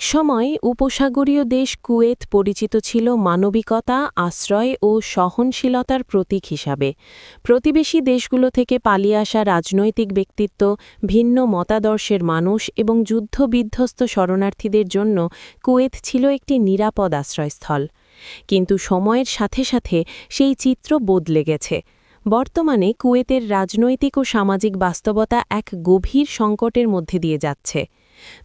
একসময় উপসাগরীয় দেশ কুয়েত পরিচিত ছিল মানবিকতা, আশ্রয় ও সহনশীলতার প্রতীক হিসাবে। প্রতিবেশী দেশগুলো থেকে পালিয়ে আসা রাজনৈতিক ব্যক্তিত্ব, ভিন্ন মতাদর্শের মানুষ এবং যুদ্ধবিধ্বস্ত শরণার্থীদের জন্য কুয়েত ছিল একটি নিরাপদ আশ্রয়স্থল। কিন্তু সময়ের সাথে সাথে সেই চিত্র বদলে গেছে। বর্তমানে কুয়েতের রাজনৈতিক ও সামাজিক বাস্তবতা এক গভীর সংকটের মধ্যে দিয়ে যাচ্ছে।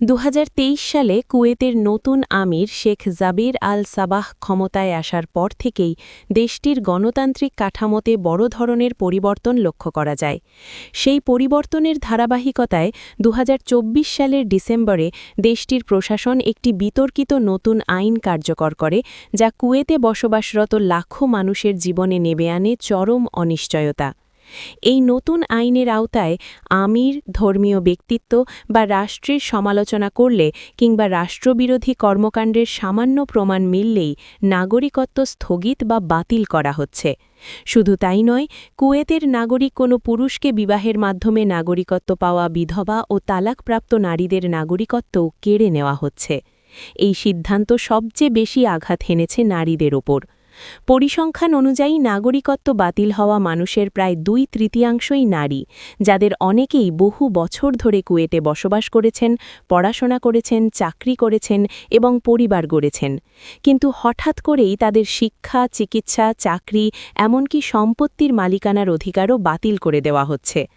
দুহাজার তেইশ সালে কুয়েতের নতুন আমির শেখ জাবির আল সাবাহ ক্ষমতায় আসার পর থেকেই দেশটির গণতান্ত্রিক কাঠামোতে বড় ধরনের পরিবর্তন লক্ষ্য করা যায়। সেই পরিবর্তনের ধারাবাহিকতায় দুহাজার চব্বিশ সালের ডিসেম্বরে দেশটির প্রশাসন একটি বিতর্কিত নতুন আইন কার্যকর করে, যা কুয়েতে বসবাসরত লাখো মানুষের জীবনে নেবে আনে চরম অনিশ্চয়তা। এই নতুন আইনের আওতায় আমির, ধর্মীয় ব্যক্তিত্ব বা রাষ্ট্রের সমালোচনা করলে কিংবা রাষ্ট্রবিরোধী কর্মকাণ্ডের সামান্য প্রমাণ মিললেই নাগরিকত্ব স্থগিত বা বাতিল করা হচ্ছে। শুধু তাই নয়, কুয়েতের নাগরিক কোনো পুরুষকে বিবাহের মাধ্যমে নাগরিকত্ব পাওয়া বিধবা ও তালাকপ্রাপ্ত নারীদের নাগরিকত্বও কেড়ে নেওয়া হচ্ছে। এই সিদ্ধান্ত সবচেয়ে বেশি আঘাত হেনেছে নারীদের ওপর। পরিসংখ্যান অনুযায়ী নাগরিকত্ব বাতিল হওয়া মানুষের প্রায় দুই তৃতীয়াংশই নারী, যাদের অনেকেই বহু বছর ধরে কুয়েটে বসবাস করেছেন, পড়াশোনা করেছেন, চাকরি করেছেন এবং পরিবার গড়েছেন। কিন্তু হঠাৎ করেই তাদের শিক্ষা, চিকিৎসা, চাকরি, এমনকি সম্পত্তির মালিকানার অধিকারও বাতিল করে দেওয়া হচ্ছে।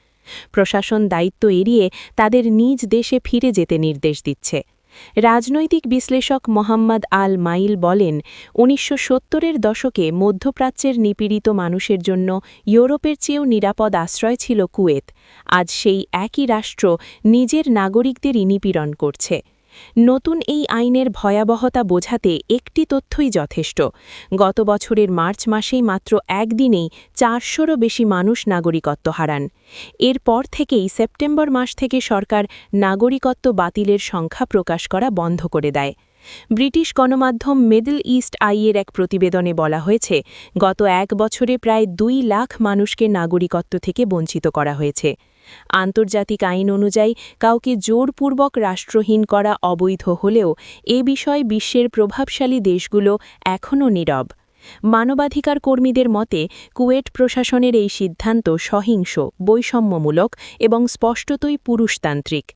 প্রশাসন দায়িত্ব এড়িয়ে তাদের নিজ দেশে ফিরে যেতে নির্দেশ দিচ্ছে। রাজনৈতিক বিশ্লেষক মোহাম্মদ আল মাইল বলেন, উনিশশো সত্তরের দশকে মধ্যপ্রাচ্যের নিপীড়িত মানুষের জন্য ইউরোপের চেয়েও নিরাপদ আশ্রয় ছিল কুয়েত। আজ সেই একই রাষ্ট্র নিজের নাগরিকদেরই নিপীড়ন করছে। নতুন এই আইনের ভয়াবহতা বোঝাতে একটি তথ্যই যথেষ্ট। গত বছরের মার্চ মাসেই মাত্র একদিনেই চারশোরও বেশি মানুষ নাগরিকত্ব হারান। এরপর থেকেই সেপ্টেম্বর মাস থেকে সরকার নাগরিকত্ব বাতিলের সংখ্যা প্রকাশ করা বন্ধ করে দেয়। ব্রিটিশ গণমাধ্যম মিডল ইস্ট আইয়ের এক প্রতিবেদনে বলা হয়েছে, গত এক বছরে প্রায় দুই লাখ মানুষকে নাগরিকত্ব থেকে বঞ্চিত করা হয়েছে। আন্তর্জাতিক আইন অনুযায়ী কাউকে জোরপূর্বক রাষ্ট্রহীন করা অবৈধ হলেও এ বিষয়ে বিশ্বের প্রভাবশালী দেশগুলো এখনও নীরব। মানবাধিকার কর্মীদের মতে, কুয়েট প্রশাসনের এই সিদ্ধান্ত সহিংস, বৈষম্যমূলক এবং স্পষ্টতই পুরুষতান্ত্রিক।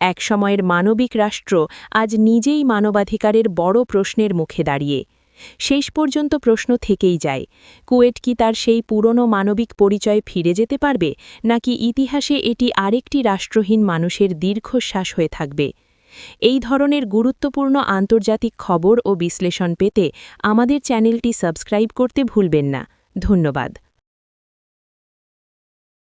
এক সময়ের মানবিক রাষ্ট্র আজ নিজেই মানবাধিকারের বড় প্রশ্নের মুখে দাঁড়িয়ে। শেষ পর্যন্ত প্রশ্ন থেকেই যায়, কুয়েট কি তার সেই পুরনো মানবিক পরিচয় ফিরে যেতে পারবে, নাকি ইতিহাসে এটি আরেকটি রাষ্ট্রহীন মানুষের দীর্ঘশ্বাস হয়ে থাকবে? এই ধরনের গুরুত্বপূর্ণ আন্তর্জাতিক খবর ও বিশ্লেষণ পেতে আমাদের চ্যানেলটি সাবস্ক্রাইব করতে ভুলবেন না। ধন্যবাদ।